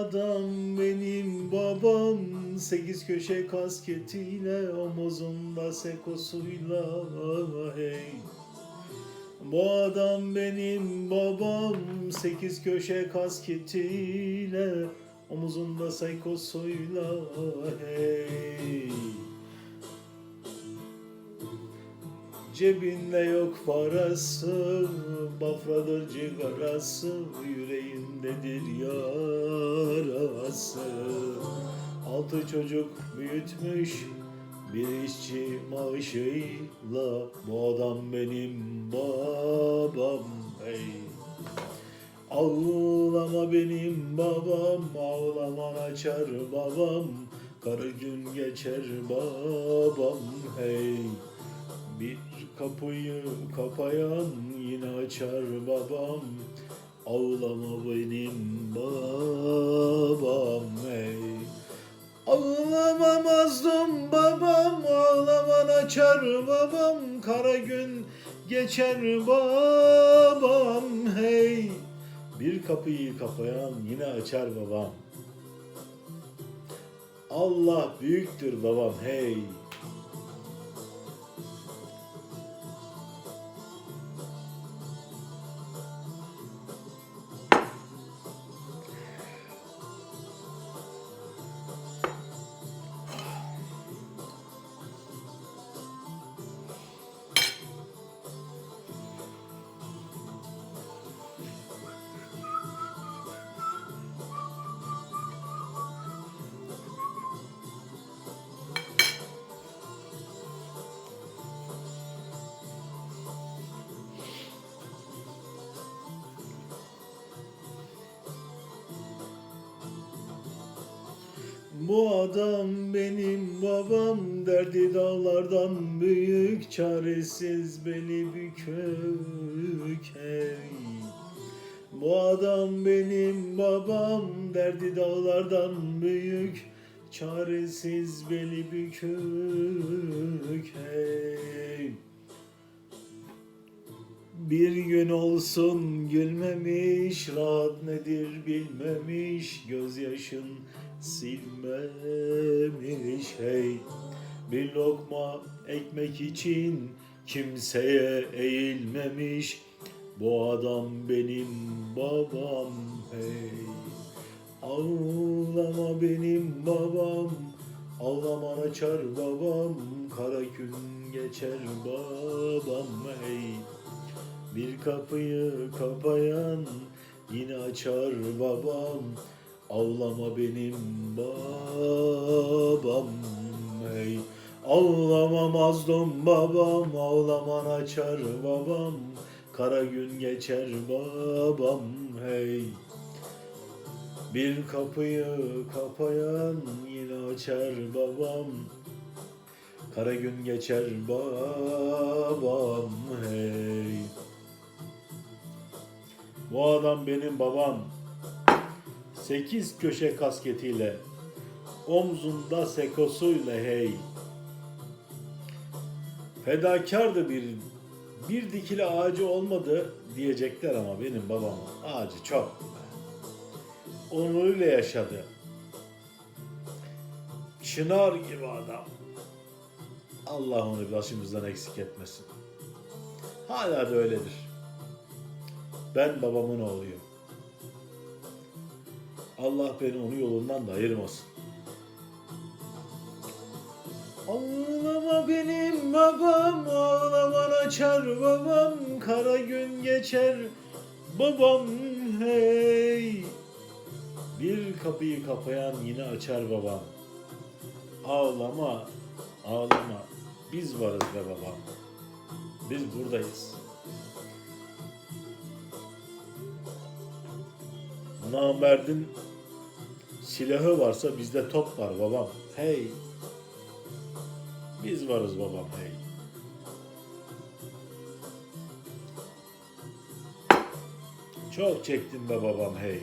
adam benim babam. Sekiz köşe kasketiyle Omuzunda sekosuyla. Hey. Bu adam benim babam. Sekiz köşe kasketiyle Omuzunda sekosuyla. Hey Cebinde yok parası, bafradır cigarası, yüreğindedir yarası. Altı çocuk büyütmüş, bir işçi maaşıyla, bu adam benim babam hey. Ağlama benim babam, ağlaman açar babam, kara gün geçer babam hey. Bir kapıyı kapayan yine açar babam. Ağlama benim babam ey Ağlama mazlum babam Ağlaman açar babam. Kara gün geçer babam hey. Bir kapıyı kapayan yine açar babam. Allah büyüktür babam hey Bu adam benim babam derdi dağlardan büyük çaresiz beli bükük hey. Bu adam benim babam derdi dağlardan büyük çaresiz beli bükük Bir gün olsun gülmemiş, rahat nedir bilmemiş, gözyaşın silmemiş hey. Bir lokma ekmek için kimseye eğilmemiş, bu adam benim babam hey. Ağlama benim babam, ağlaman açar babam, kara gün geçer babam hey. Bir kapıyı kapayan yine açar babam. Ağlama benim babam hey. Ağlama mazlum babam Ağlaman açar babam. Kara gün geçer babam hey. Bir kapıyı kapayan yine açar babam. Kara gün geçer babam hey Bu adam benim babam Sekiz köşe kasketiyle Omzunda sekosuyla hey Fedakardı bir bir dikili ağacı olmadı diyecekler ama benim babam ağacı çok. Onuruyla yaşadı. Çınar gibi adam. Allah onu başımızdan eksik etmesin. Hala da öyledir. Ben babamın oğluyum. Allah beni onun yolundan da ayırmasın. Ağlama benim babam, ağlaman açar babam, kara gün geçer babam hey. Bir kapıyı kapayan yine açar babam. Ağlama, ağlama, biz varız be babam. Biz buradayız. Namerdin silahı varsa bizde top var babam. Hey. Biz varız babam hey. Çok çektim be babam hey.